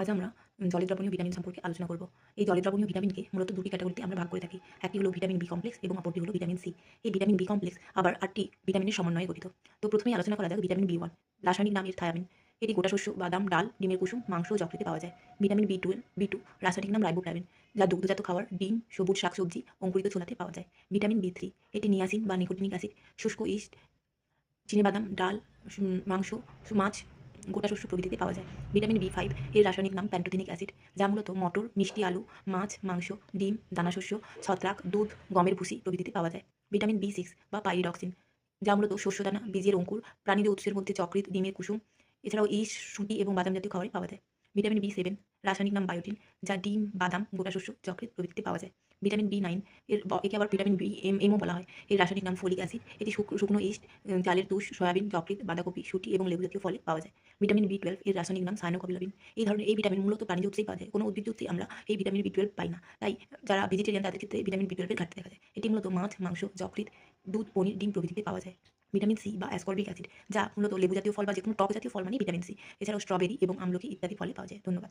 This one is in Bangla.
আজ আমরা জলে দ্রবণীয় ভিটামিন সম্পর্কে আলোচনা করব। এই জলে দ্রবণীয় ভিটামিনকে মূলত দুটি ক্যাটাগরিতে আমরা ভাগ করে থাকি। একটি হলো ভিটামিন বি কমপ্লেক্স এবং অপরটি হলো ভিটামিন সি। এই ভিটামিন বি কমপ্লেক্স আবার আটটি ভিটামিনের সমন্বয়ে গঠিত। তো প্রথমেই আলোচনা করা যাক ভিটামিন বি ওয়ান, রাসায়নিক নাম এর থায়ামিন এটি গোটা শস্য, বাদাম, ডাল, ডিমের কুসুম, মাংস যকৃতে পাওয়া যায়। Vitamin B twelve B two, রাসায়নিক নাম রাইবোফ্লাভিন যা দুগ্ধজাত খাবার, ডিম, সবুজ শাকসবজি, অঙ্কুরিত ছোলাতে পাওয়া যায়। ভিটামিন বি থ্রি, এটি নিয়াসিন বা নিকোটিনিক অ্যাসিড, শুষ্ক ইস্ট চিনিবাদাম ডাল মাংস, মাছ গোটা শস্য প্রভৃতিতে পাওয়া যায়। ভিটামিন বি ফাইভ এর রাসায়নিক নাম প্যান্টোথিনিক অ্যাসিড যা মূলত মটর, মিষ্টি আলু, মাছ, মাংস, ডিম দানাশস্য ছত্রাক, দুধ, গমের ভুসি প্রভৃতিতে পাওয়া যায়। ভিটামিন বি সিক্স বা পাইরিডক্সিন যা মূলত শস্যদানা, বীজের অঙ্কুর, প্রাণীদের উৎসের মধ্যে যকৃৎ ডিমের কুসুম, এছাড়াও ইস সুটি এবং বাদাম জাতীয় খাবারে পাওয়া যায়। ভিটামিন বি সেভেন রাসায়নিক নাম বায়োটিন যা ডিম, বাদাম, গোটা শস্য যকৃৎ প্রভৃতিতে পাওয়া যায়। ভিটামিন বি নাইন এর একে আবার ভিটামিন বি এম এমও বলা হয়। এর রাসায়নিক নাম ফলিক অ্যাসিড। এটি শুক- শুকনো ইস্ট চালের তুষ, সয়াবিন, যকৃৎ, বাঁধাকপি শুটি এবং লেবু জাতীয় ফলে পাওয়া যায়। ভিটামিন বি টুয়েলভ এর রাসায়নিক নাম সাইনোকবিলাবিন এই ধরনের এই ভিটামিন মূলত প্রাণীজ উৎসেই পাওয়া যায়। কোনো উদ্ভিদ উৎসেই আমরা এই ভিটামিন বি টুয়েলভ পাই না। তাই যারা ভেজিটেরিয়ান তাদের ক্ষেত্রে ভিটামিন বি টুয়েলভের ঘাটতি দেখা যায়। এটি মূলত মাছ, মাংস, যকৃৎ, দুধ, পনির, ডিম প্রভৃতিতে পাওয়া যায়। ভিটামিন সি বা অ্যাসকর্বিক অ্যাসিড যা মূলত লেবু জাতীয় ফল বা যে কোনো টক জাতীয় ফল মানে ভিটামিন সি এছাড়াও স্ট্রবেরি এবং আমলকি ইত্যাদি ফলে পাওয়া যায়। ধন্যবাদ।